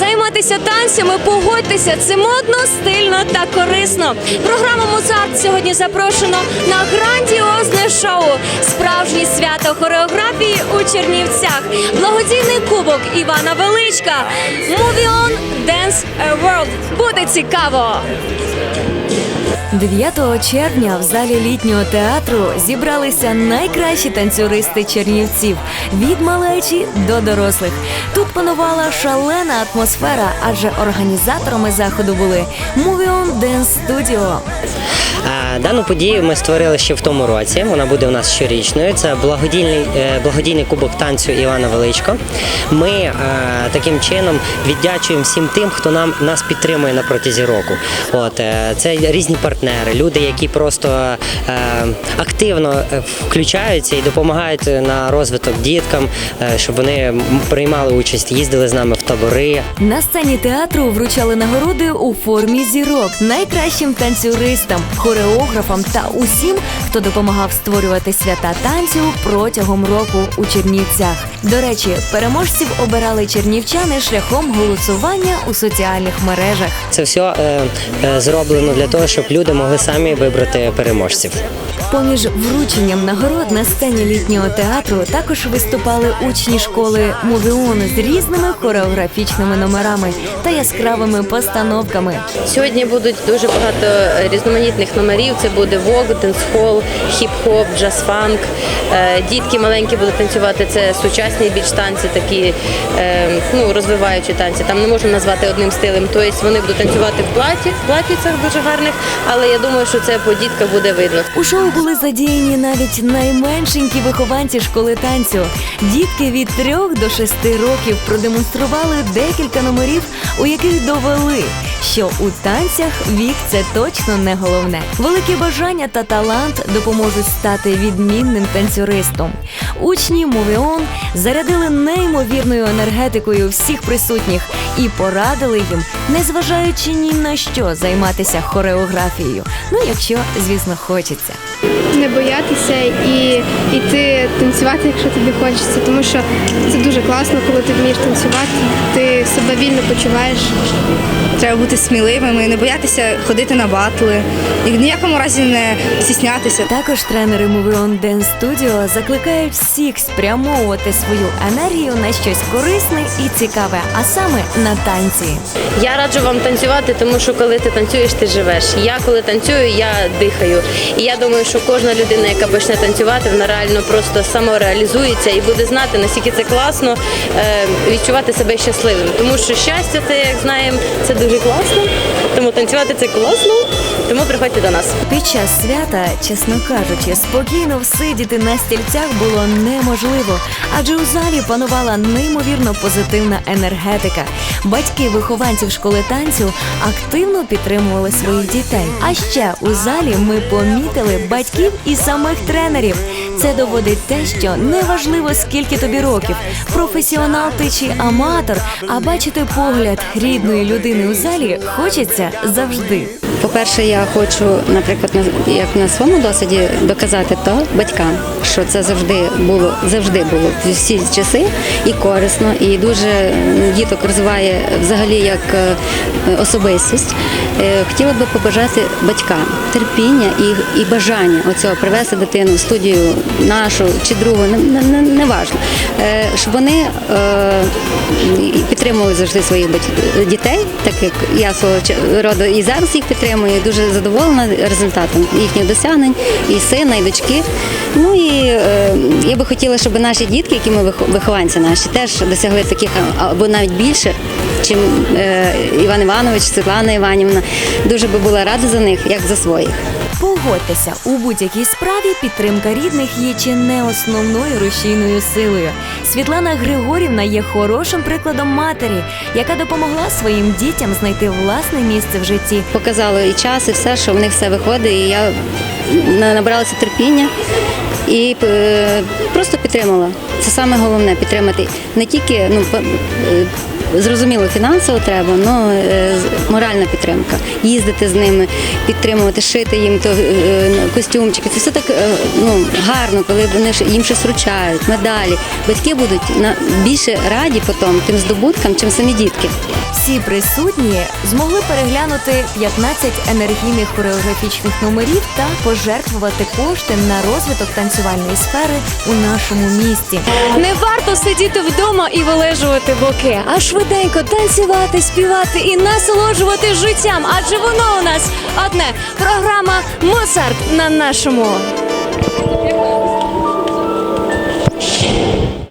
Займатися танцями, погодьтеся, це модно, стильно та корисно. Програма Мозарт сьогодні запрошено на грандіозне шоу. Справжнє свято хореографії у Чернівцях. Благодійний кубок Івана Величка. Movie on Dance World. Буде цікаво. 9 червня в залі літнього театру зібралися найкращі танцюристи чернівців від малечі до дорослих. Тут панувала шалена атмосфера, адже організаторами заходу були Movie on Dance Studio. Дану подію ми створили ще в тому році. Вона буде у нас щорічною. Це благодійний, е, благодійний кубок танцю Івана Величко. Ми е, таким чином віддячуємо всім тим, хто нам нас підтримує на протязі року. От е, це різні партнери, люди, які просто активно включаються і допомагають на розвиток діткам, щоб вони приймали участь, їздили з нами в табори. На сцені театру вручали нагороди у формі зірок найкращим танцюристам, хореографам та усім, хто допомагав створювати свята танцю протягом року у Чернівцях. До речі, переможців обирали чернівчани шляхом голосування у соціальних мережах. Це все е, е, зроблено для того, щоб люди могли самі вибрати переможців. Поміж врученням нагород на сцені літнього театру також виступали учні школи Мувіон з різними хореографічними номерами та яскравими постановками. Сьогодні будуть дуже багато різноманітних номерів. Це буде вок, денсхол, хіп-хоп, джаз-фанк. Е, Дітки маленькі будуть танцювати. Це сучасні більш танці, такі е, ну, розвиваючі танці. Там не можна назвати одним стилем. Тобто вони будуть танцювати в платі, в платівцях дуже гарних, але я думаю, що це по дітках буде видно. У шоу були задіяні навіть найменшенькі вихованці школи танцю. Дітки від трьох до шести років продемонстрували декілька номерів, у яких довели, що у танцях вік це точно не головне. Велике бажання та талант допоможуть стати відмінним танцюристом. Учні Мовіон зарядили неймовірною енергетикою всіх присутніх і порадили їм, незважаючи ні на що, займатися хореографією. Ну, якщо, звісно, хочеться. не боятися і йти танцювати, якщо тобі хочеться, тому що це дуже класно, коли ти вмієш танцювати, ти себе вільно почуваєш. Треба бути сміливими, не боятися ходити на батли, і в ніякому разі не стіснятися. Також тренери Move On Dance Studio закликають всіх спрямовувати свою енергію на щось корисне і цікаве, а саме на танці. Я раджу вам танцювати, тому що коли ти танцюєш, ти живеш. Я коли танцюю, я дихаю. І я думаю, що кожна людина, яка почне танцювати, вона реально просто самореалізується і буде знати, наскільки це класно е, відчувати себе щасливим. Тому що щастя, це як знаємо, це дуже класно. Тому танцювати це класно. Тому приходьте до нас. Під час свята, чесно кажучи, спокійно всидіти на стільцях було неможливо, адже у залі панувала неймовірно позитивна енергетика. Батьки вихованців школи танцю активно підтримували своїх дітей. А ще у залі ми помітили батьків і самих тренерів. Це доводить те, що неважливо скільки тобі років, професіонал ти чи аматор, а бачити погляд рідної людини у залі хочеться завжди. По-перше, я хочу, наприклад, як на своєму досвіді доказати то батькам, що це завжди було завжди було всі часи і корисно, і дуже діток розвиває взагалі як е, особистість. Е, Хотіла би побажати батькам терпіння і, і бажання оцього привести дитину в студію нашу чи другу, не, не, не, важно, Е, щоб вони підтримували завжди своїх дітей, так як я свого роду і зараз їх підтримую, і дуже задоволена результатом їхніх досягнень, і сина, і дочки. Ну і е, я би хотіла, щоб наші дітки, які ми вих- вихованці наші, теж досягли таких або навіть більше, чим е, Іван Іванович, Світлана Іванівна. Дуже би була рада за них, як за своїх. Погодьтеся, у будь-якій справі підтримка рідних є чи не основною рушійною силою. Світлана Григорівна є хорошим прикладом матері, яка допомогла своїм дітям знайти власне місце в житті. показало і час, і все, що в них все виходить. І я набралася терпіння і е, просто підтримала. Це саме головне підтримати не тільки ну, е, зрозуміло, фінансово треба, але моральна підтримка. Їздити з ними, підтримувати, шити їм то, е, костюмчики. Це все так е, ну, гарно, коли вони ж- їм щось вручають, медалі. Батьки будуть на більше раді потім тим здобуткам, чим самі дітки. Всі присутні змогли переглянути 15 енергійних хореографічних номерів та пожертвувати кошти на розвиток танцювальної сфери у нашому місті. Не варто сидіти вдома і вилежувати боки, а швиденько танцювати, співати і насолоджувати життям. Адже воно у нас одне програма Моцарт на нашому.